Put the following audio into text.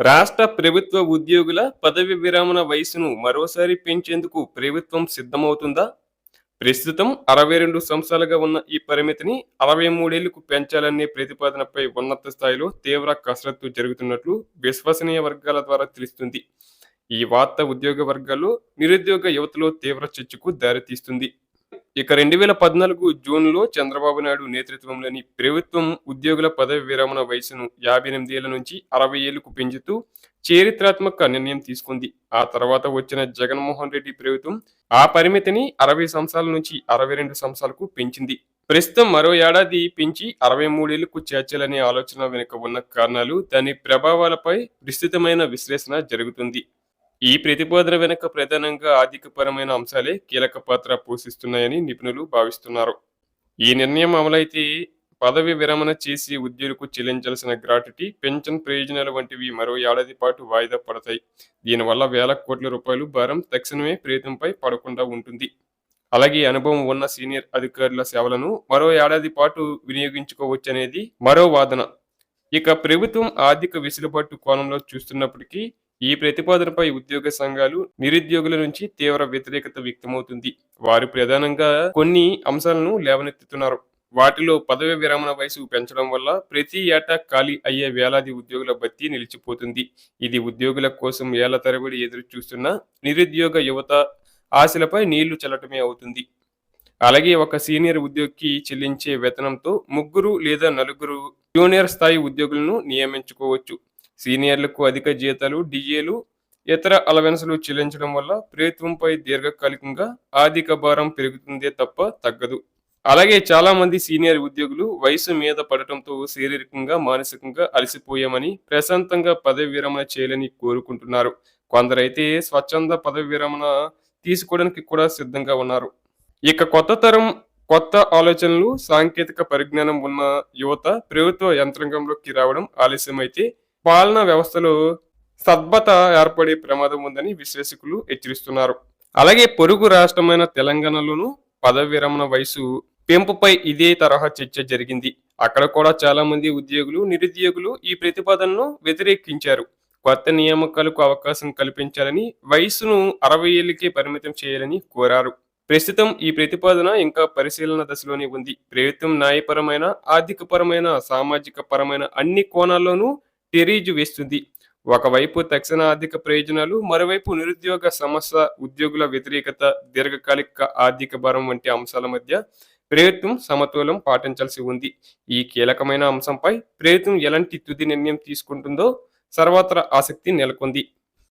రాష్ట్ర ప్రభుత్వ ఉద్యోగుల పదవి విరమణ వయసును మరోసారి పెంచేందుకు ప్రభుత్వం సిద్ధమవుతుందా? ప్రస్తుతం అరవై రెండు సంవత్సరాలుగా ఉన్న ఈ పరిమితిని అరవై మూడేళ్ళకు పెంచాలనే ప్రతిపాదనపై ఉన్నత స్థాయిలో తీవ్ర కసరత్తు జరుగుతున్నట్లు విశ్వసనీయ వర్గాల ద్వారా తెలుస్తుంది. ఈ వార్త ఉద్యోగ వర్గాల్లో నిరుద్యోగ యువతలో తీవ్ర చర్చకు దారితీస్తుంది. ఇక రెండు వేల పద్నాలుగు జూన్లో చంద్రబాబు నాయుడు నేతృత్వంలోని ప్రభుత్వం ఉద్యోగుల పదవి విరమణ వయసును యాభై ఎనిమిది ఏళ్ళ నుంచి అరవై ఏళ్ళకు పెంచుతూ చారిత్రాత్మక నిర్ణయం తీసుకుంది. ఆ తర్వాత వచ్చిన జగన్మోహన్ రెడ్డి ప్రభుత్వం ఆ పరిమితిని అరవై సంవత్సరాల నుంచి అరవై రెండు సంవత్సరాలకు పెంచింది. ప్రస్తుతం మరో ఏడాది పెంచి అరవై మూడేళ్ళకు చేర్చాలనే ఆలోచన వెనుక ఉన్న కారణాలు దాని ప్రభావాలపై విస్తృతమైన విశ్లేషణ జరుగుతుంది. ఈ ప్రతిపాదన వెనుక ప్రధానంగా ఆర్థికపరమైన అంశాలే కీలక పాత్ర పోషిస్తున్నాయని నిపుణులు భావిస్తున్నారు. ఈ నిర్ణయం అమలైతే పదవి విరమణ చేసి ఉద్యోగులకు చెల్లించాల్సిన గ్రాట్యుటీ పెన్షన్ ప్రయోజనాలు వంటివి మరో ఏడాది పాటు వాయిదా పడతాయి. దీనివల్ల వేల కోట్ల రూపాయలు భారం తక్షణమే ప్రేతంపై పడకుండా ఉంటుంది. అలాగే అనుభవం ఉన్న సీనియర్ అధికారుల సేవలను మరో ఏడాది పాటు వినియోగించుకోవచ్చనేది మరో వాదన. ఇక ప్రభుత్వం ఆర్థిక వెసులుబాటు కోణంలో చూస్తున్నప్పటికీ ఈ ప్రతిపాదనపై ఉద్యోగ సంఘాలు నిరుద్యోగుల నుంచి తీవ్ర వ్యతిరేకత వ్యక్తమవుతుంది. వారు ప్రధానంగా కొన్ని అంశాలను లేవనెత్తుతున్నారు. వాటిలో పదవి విరమణ వయసు పెంచడం వల్ల ప్రతి ఏటా ఖాళీ అయ్యే వేలాది ఉద్యోగుల భర్తీ నిలిచిపోతుంది. ఇది ఉద్యోగుల కోసం ఏళ్ళ తరబడి ఎదురు చూస్తున్న నిరుద్యోగ యువత ఆశలపై నీళ్ళు చల్లటమే అవుతుంది. అలాగే ఒక సీనియర్ ఉద్యోగికి చెల్లించే వేతనంతో ముగ్గురు లేదా నలుగురు జూనియర్ స్థాయి ఉద్యోగులను నియమించుకోవచ్చు. సీనియర్లకు అధిక జీతాలు డిఏలు ఇతర అలవెన్సులు చెల్లించడం వల్ల ప్రభుత్వంపై దీర్ఘకాలికంగా ఆర్థిక భారం పెరుగుతుందే తప్ప తగ్గదు. అలాగే చాలా మంది సీనియర్ ఉద్యోగులు వయసు మీద పడటంతో శారీరకంగా మానసికంగా అలసిపోయామని ప్రశాంతంగా పదవి విరమణ చేయాలని కోరుకుంటున్నారు. కొందరైతే స్వచ్ఛంద పదవి విరమణ తీసుకోవడానికి కూడా సిద్ధంగా ఉన్నారు. ఇక కొత్త తరం కొత్త ఆలోచనలు సాంకేతిక పరిజ్ఞానం ఉన్న యువత ప్రభుత్వ యంత్రాంగంలోకి రావడం ఆలస్యమైతే పాలనా వ్యవస్థలో సద్భత ఏర్పడే ప్రమాదం ఉందని విశ్లేషకులు హెచ్చరిస్తున్నారు. అలాగే పొరుగు రాష్ట్రమైన తెలంగాణలోనూ పదవి విరమణ వయసు పెంపుపై ఇదే తరహా చర్చ జరిగింది. అక్కడ కూడా చాలా మంది ఉద్యోగులు నిరుద్యోగులు ఈ ప్రతిపాదనను వ్యతిరేకించారు. కొత్త నియామకాలకు అవకాశం కల్పించాలని వయసును అరవై ఏళ్ళకే పరిమితం చేయాలని కోరారు. ప్రస్తుతం ఈ ప్రతిపాదన ఇంకా పరిశీలన దశలోనే ఉంది. ప్రభుత్వం న్యాయపరమైన ఆర్థికపరమైన సామాజిక పరమైన అన్ని కోణాల్లోనూ టెరీజు వేస్తుంది. ఒకవైపు తక్షణ ఆర్థిక ప్రయోజనాలు మరోవైపు నిరుద్యోగ సమస్య ఉద్యోగుల వ్యతిరేకత దీర్ఘకాలిక ఆర్థిక భారం వంటి అంశాల మధ్య ప్రభుత్వం సమతూలం పాటించాల్సి ఉంది. ఈ కీలకమైన అంశంపై ప్రభుత్వం ఎలాంటి తుది నిర్ణయం తీసుకుంటుందో సర్వత్రా ఆసక్తి నెలకొంది.